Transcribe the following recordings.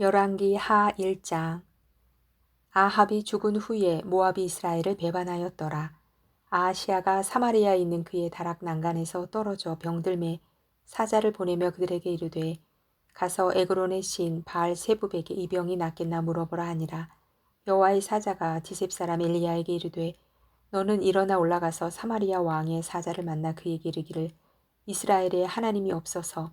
열왕기 하 1장 아합이 죽은 후에 모압이 이스라엘을 배반하였더라. 아하시아가 사마리아에 있는 그의 다락 난간에서 떨어져 병들매 사자를 보내며 그들에게 이르되 가서 에그론의 신 바알 세부백에 이 병이 낫겠나 물어보라 하니라. 여호와의 사자가 디셉 사람 엘리야에게 이르되 너는 일어나 올라가서 사마리아 왕의 사자를 만나 그에게 이르기를 이스라엘에 하나님이 없어서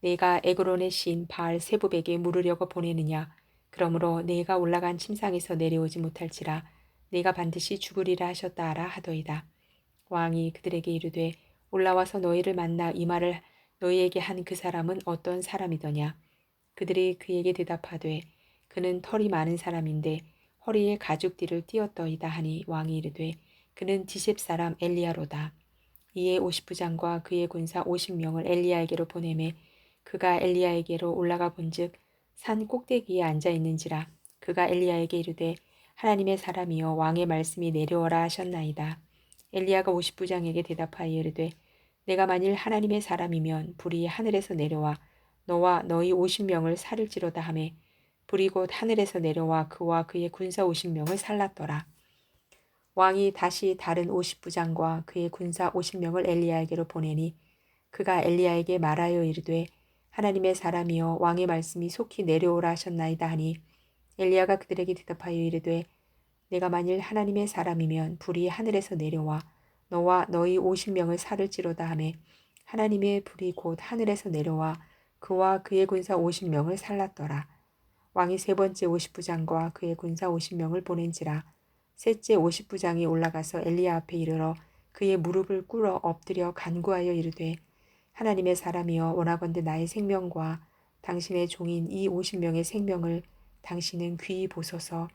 내가 에그론의 시인 바알 세부백에 물으려고 보내느냐? 그러므로 내가 올라간 침상에서 내려오지 못할지라 내가 반드시 죽으리라 하셨다 하라 하더이다. 왕이 그들에게 이르되 올라와서 너희를 만나 이 말을 너희에게 한 그 사람은 어떤 사람이더냐? 그들이 그에게 대답하되 그는 털이 많은 사람인데 허리에 가죽띠를 띄었더이다 하니 왕이 이르되 그는 디셉 사람 엘리야로다. 이에 오십 부장과 그의 군사 오십 명을 엘리야에게로 보내매 그가 엘리야에게로 올라가 본즉 산 꼭대기에 앉아 있는지라 그가 엘리야에게 이르되 하나님의 사람이여 왕의 말씀이 내려오라 하셨나이다. 엘리야가 오십부장에게 대답하여 이르되 내가 만일 하나님의 사람이면 불이 하늘에서 내려와 너와 너희 오십 명을 살을지로다 하매 불이 곧 하늘에서 내려와 그와 그의 군사 오십 명을 살랐더라. 왕이 다시 다른 오십 부장과 그의 군사 오십 명을 엘리야에게로 보내니 그가 엘리야에게 말하여 이르되 하나님의 사람이여 왕의 말씀이 속히 내려오라 하셨나이다 하니 엘리야가 그들에게 대답하여 이르되 내가 만일 하나님의 사람이면 불이 하늘에서 내려와 너와 너희 오십 명을 살을지로다 하매 하나님의 불이 곧 하늘에서 내려와 그와 그의 군사 오십 명을 살랐더라. 왕이 세 번째 오십 부장과 그의 군사 오십 명을 보낸지라 셋째 오십 부장이 올라가서 엘리야 앞에 이르러 그의 무릎을 꿇어 엎드려 간구하여 이르되 하나님의 사람이여 원하건대 나의 생명과 당신의 종인 이 오십 명의 생명을 당신은 귀히 보소서.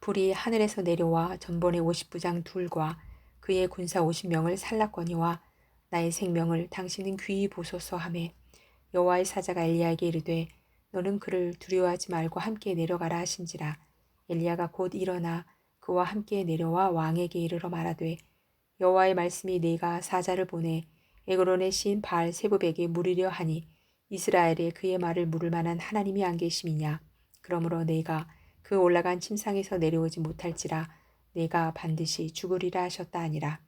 불이 하늘에서 내려와 전번의 오십 부장 둘과 그의 군사 오십 명을 살랐거니와 나의 생명을 당신은 귀히 보소서 하매 여호와의 사자가 엘리야에게 이르되 너는 그를 두려워하지 말고 함께 내려가라 하신지라 엘리야가 곧 일어나 그와 함께 내려와 왕에게 이르러 말하되 여호와의 말씀이 내가 사자를 보내 에그론의 신 바알 세부백에 물으려 하니 이스라엘에 그의 말을 물을 만한 하나님이 안 계심이냐. 그러므로 내가 그 올라간 침상에서 내려오지 못할지라 내가 반드시 죽으리라 하셨다 아니라.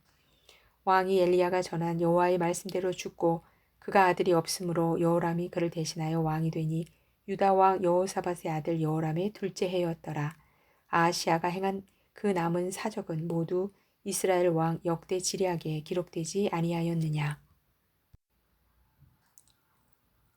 왕이 엘리야가 전한 여호와의 말씀대로 죽고 그가 아들이 없으므로 여호람이 그를 대신하여 왕이 되니 유다 왕 여호사밧의 아들 여호람의 둘째 해였더라. 아시아가 행한 그 남은 사적은 모두 이스라엘 왕 역대 지략에 기록되지 아니하였느냐.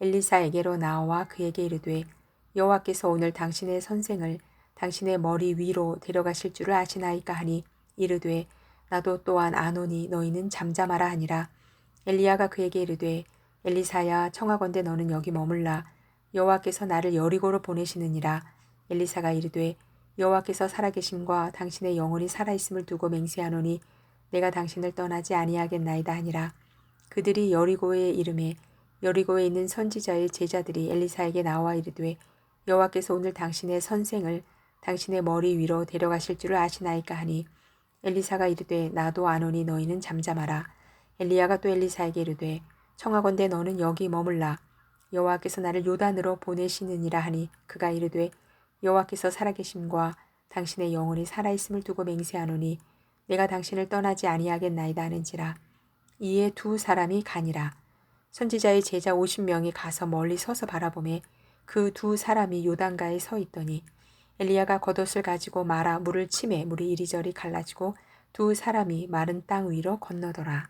엘리사에게로 나와 그에게 이르되 여호와께서 오늘 당신의 선생을 당신의 머리 위로 데려가실 줄을 아시나이까 하니 이르되 나도 또한 아노니 너희는 잠잠하라 하니라. 엘리야가 그에게 이르되 엘리사야 청하건대 너는 여기 머물라. 여호와께서 나를 여리고로 보내시느니라. 엘리사가 이르되 여호와께서 살아계심과 당신의 영혼이 살아있음을 두고 맹세하노니 내가 당신을 떠나지 아니하겠나이다 하니라. 그들이 여리고에 이름에 여리고에 있는 선지자의 제자들이 엘리사에게 나와 이르되 여호와께서 오늘 당신의 선생을 당신의 머리 위로 데려가실 줄을 아시나이까 하니 엘리사가 이르되 나도 아노니 너희는 잠잠하라. 엘리야가 또 엘리사에게 이르되 청하건대 너는 여기 머물라. 여호와께서 나를 요단으로 보내시느니라 하니 그가 이르되 여호와께서 살아계심과 당신의 영혼이 살아있음을 두고 맹세하노니 내가 당신을 떠나지 아니하겠나이다 하는지라. 이에 두 사람이 가니라 선지자의 제자 50명이 가서 멀리 서서 바라보매 그 두 사람이 요단가에 서 있더니 엘리야가 겉옷을 가지고 말아 물을 치매 물이 이리저리 갈라지고 두 사람이 마른 땅 위로 건너더라.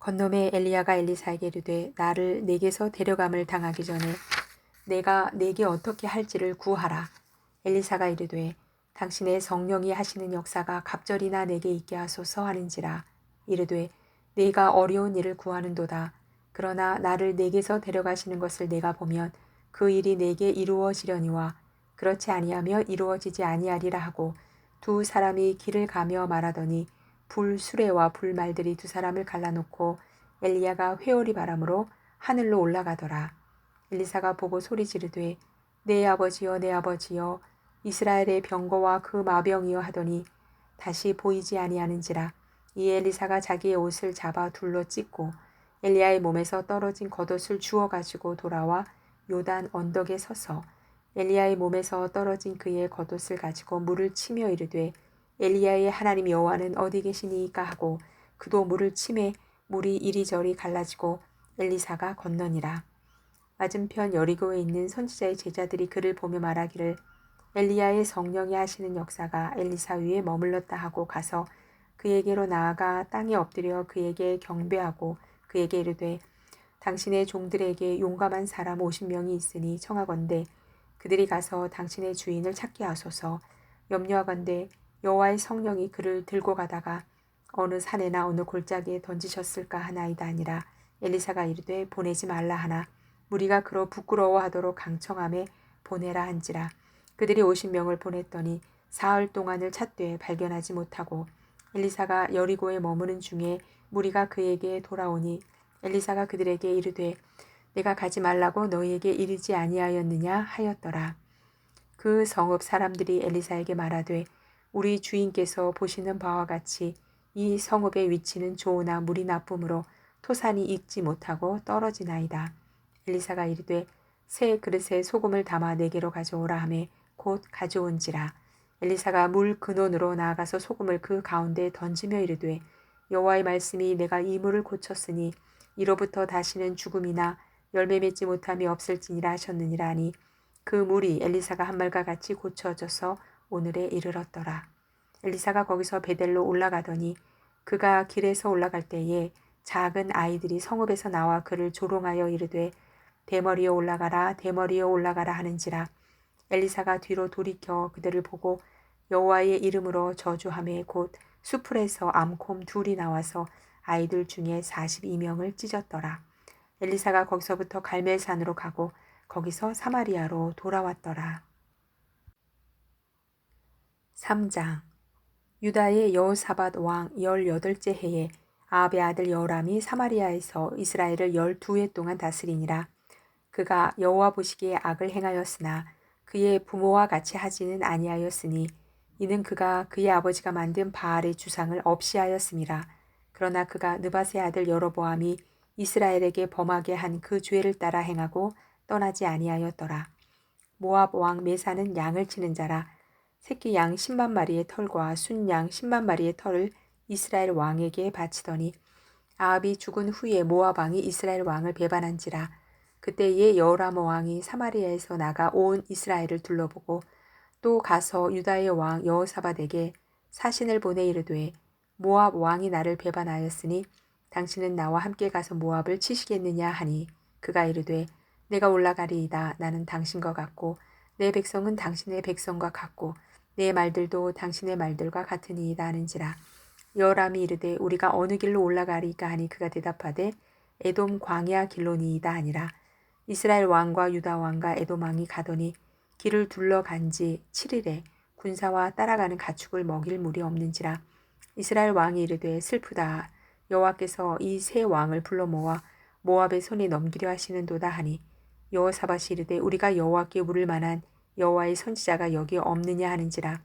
건너매 엘리야가 엘리사에게 이르되 나를 내게서 데려감을 당하기 전에 내가 내게 어떻게 할지를 구하라. 엘리사가 이르되 당신의 성령이 하시는 역사가 갑절이나 내게 있게 하소서 하는지라 이르되 내가 어려운 일을 구하는도다. 그러나 나를 내게서 데려가시는 것을 내가 보면 그 일이 내게 이루어지려니와 그렇지 아니하며 이루어지지 아니하리라 하고 두 사람이 길을 가며 말하더니 불 수레와 불말들이 두 사람을 갈라놓고 엘리야가 회오리 바람으로 하늘로 올라가더라. 엘리사가 보고 소리 지르되 내 아버지여 내 아버지여 이스라엘의 병거와 그 마병이여 하더니 다시 보이지 아니하는지라 이 엘리사가 자기의 옷을 잡아 둘러 찢고 엘리야의 몸에서 떨어진 겉옷을 주워 가지고 돌아와 요단 언덕에 서서 엘리야의 몸에서 떨어진 그의 겉옷을 가지고 물을 치며 이르되 엘리야의 하나님 여호와는 어디 계시니까 하고 그도 물을 치매 물이 이리저리 갈라지고 엘리사가 건너니라. 맞은편 여리고에 있는 선지자의 제자들이 그를 보며 말하기를 엘리야의 성령이 하시는 역사가 엘리사 위에 머물렀다 하고 가서 그에게로 나아가 땅에 엎드려 그에게 경배하고 그에게 이르되 당신의 종들에게 용감한 사람 50명이 있으니 청하건대 그들이 가서 당신의 주인을 찾게 하소서. 염려하건대 여호와의 성령이 그를 들고 가다가 어느 산에나 어느 골짜기에 던지셨을까 하나이다 아니라. 엘리사가 이르되 보내지 말라 하나. 무리가 그로 부끄러워하도록 강청함에 보내라 한지라. 그들이 50명을 보냈더니 사흘 동안을 찾되 발견하지 못하고 엘리사가 여리고에 머무는 중에 무리가 그에게 돌아오니 엘리사가 그들에게 이르되 내가 가지 말라고 너희에게 이르지 아니하였느냐 하였더라. 그 성읍 사람들이 엘리사에게 말하되 우리 주인께서 보시는 바와 같이 이 성읍의 위치는 좋으나 물이 나쁨으로 토산이 익지 못하고 떨어지나이다. 엘리사가 이르되 새 그릇에 소금을 담아 내게로 가져오라 하매 곧 가져온지라. 엘리사가 물 근원으로 나아가서 소금을 그 가운데 던지며 이르되 여호와의 말씀이 내가 이 물을 고쳤으니 이로부터 다시는 죽음이나 열매 맺지 못함이 없을지니라 하셨느니라 하니 그 물이 엘리사가 한 말과 같이 고쳐져서 오늘에 이르렀더라. 엘리사가 거기서 베델로 올라가더니 그가 길에서 올라갈 때에 작은 아이들이 성읍에서 나와 그를 조롱하여 이르되 대머리에 올라가라 대머리에 올라가라 하는지라 엘리사가 뒤로 돌이켜 그들을 보고 여호와의 이름으로 저주함에 곧 수풀에서 암콤 둘이 나와서 아이들 중에 42명을 찢었더라. 엘리사가 거기서부터 갈멜산으로 가고 거기서 사마리아로 돌아왔더라. 3장 유다의 여호사밧 왕 18째 해에 아합의 아들 여호람이 사마리아에서 이스라엘을 12해 동안 다스리니라. 그가 여호와 보시기에 악을 행하였으나 그의 부모와 같이 하지는 아니하였으니 이는 그가 그의 아버지가 만든 바알의 주상을 없이 하였음이라. 그러나 그가 느바세 아들 여로보암이 이스라엘에게 범하게 한 그 죄를 따라 행하고 떠나지 아니하였더라. 모압 왕 메사는 양을 치는 자라 새끼 양 10만 마리의 털과 순양 10만 마리의 털을 이스라엘 왕에게 바치더니 아합이 죽은 후에 모압 왕이 이스라엘 왕을 배반한지라 그때에 여호람 왕이 사마리아에서 나가 온 이스라엘을 둘러보고 또 가서 유다의 왕 여호사밧에게 사신을 보내 이르되 모압 왕이 나를 배반하였으니 당신은 나와 함께 가서 모압을 치시겠느냐 하니 그가 이르되 내가 올라가리이다. 나는 당신과 같고 내 백성은 당신의 백성과 같고 내 말들도 당신의 말들과 같으니이다 하는지라. 여람이 이르되 우리가 어느 길로 올라가리까 하니 그가 대답하되 에돔 광야 길로니이다 하니라. 이스라엘 왕과 유다 왕과 에돔 왕이 가더니 길을 둘러간 지 7일에 군사와 따라가는 가축을 먹일 물이 없는지라 이스라엘 왕이 이르되 슬프다. 여호와께서 이 세 왕을 불러 모아 모압의 손에 넘기려 하시는도다 하니 여호사밧이 이르되 우리가 여호와께 물을 만한 여호와의 선지자가 여기 없느냐 하는지라.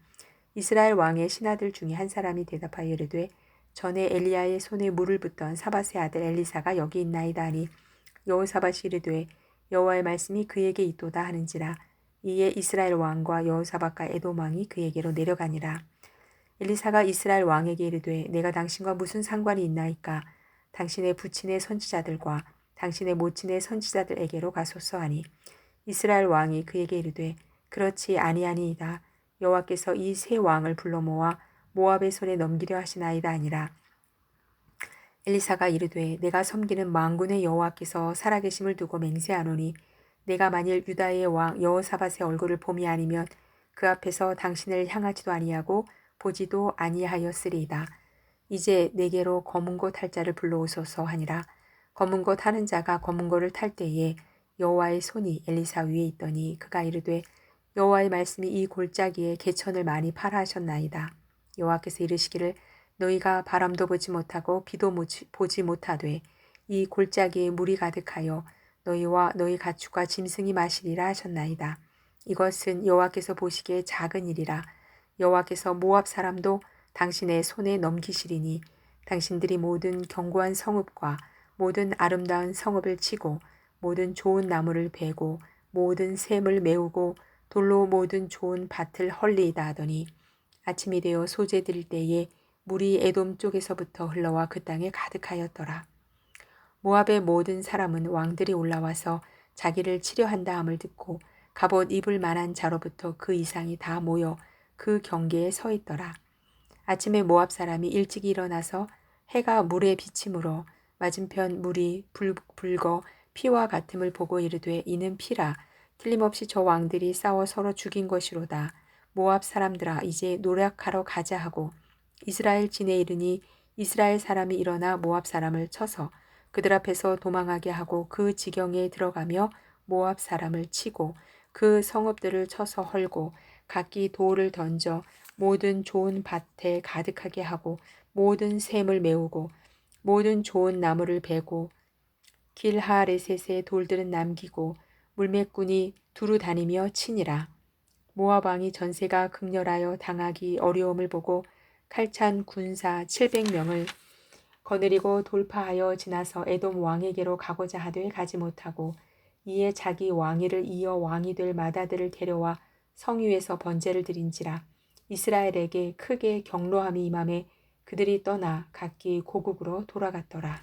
이스라엘 왕의 신하들 중에 한 사람이 대답하여 이르되 전에 엘리야의 손에 물을 붓던 사밧의 아들 엘리사가 여기 있나이다 하니 여호사밧이 이르되 여호와의 말씀이 그에게 있도다 하는지라 이에 이스라엘 왕과 여호사밧과 에돔 왕이 그에게로 내려가니라. 엘리사가 이스라엘 왕에게 이르되 내가 당신과 무슨 상관이 있나이까 당신의 부친의 선지자들과 당신의 모친의 선지자들에게로 가소서 하니 이스라엘 왕이 그에게 이르되 그렇지 아니하니이다. 여호와께서 이 세 왕을 불러 모아 모압의 손에 넘기려 하시나이다 아니라 엘리사가 이르되 내가 섬기는 망군의 여호와께서 살아계심을 두고 맹세하노니 내가 만일 유다의 왕 여호사밧의 얼굴을 봄이 아니면 그 앞에서 당신을 향하지도 아니하고 보지도 아니하였으리이다. 이제 내게로 검은 곳탈 자를 불러오소서 하니라. 검은 곳 하는 자가 검은 곳을 탈 때에 여호와의 손이 엘리사 위에 있더니 그가 이르되 여호와의 말씀이 이 골짜기에 개천을 많이 팔아 하셨나이다. 여호와께서 이르시기를 너희가 바람도 보지 못하고 비도 보지 못하되 이 골짜기에 물이 가득하여 너희와 너희 가축과 짐승이 마시리라 하셨나이다. 이것은 여호와께서 보시기에 작은 일이라 여호와께서 모압 사람도 당신의 손에 넘기시리니 당신들이 모든 견고한 성읍과 모든 아름다운 성읍을 치고 모든 좋은 나무를 베고 모든 샘을 메우고 돌로 모든 좋은 밭을 헐리이다 하더니 아침이 되어 소재 들일 때에 물이 에돔 쪽에서부터 흘러와 그 땅에 가득하였더라. 모압의 모든 사람은 왕들이 올라와서 자기를 치려한다 함을 듣고 갑옷 입을 만한 자로부터 그 이상이 다 모여 그 경계에 서 있더라. 아침에 모압 사람이 일찍 일어나서 해가 물에 비침으로 맞은편 물이 불, 붉어 피와 같음을 보고 이르되 이는 피라 틀림없이 저 왕들이 싸워 서로 죽인 것이로다. 모압 사람들아 이제 노력하러 가자 하고 이스라엘 진에 이르니 이스라엘 사람이 일어나 모압 사람을 쳐서 그들 앞에서 도망하게 하고 그 지경에 들어가며 모압 사람을 치고 그 성읍들을 쳐서 헐고 각기 돌을 던져 모든 좋은 밭에 가득하게 하고 모든 샘을 메우고 모든 좋은 나무를 베고 길하레셋의 돌들은 남기고 물매꾼이 두루 다니며 치니라. 모압 왕이 전세가 극렬하여 당하기 어려움을 보고 칼찬 군사 700명을 거느리고 돌파하여 지나서 에돔 왕에게로 가고자 하되 가지 못하고 이에 자기 왕위를 이어 왕이 될 마다들을 데려와 성 위에서 번제를 드린지라 이스라엘에게 크게 경로함이 임함에 그들이 떠나 각기 고국으로 돌아갔더라.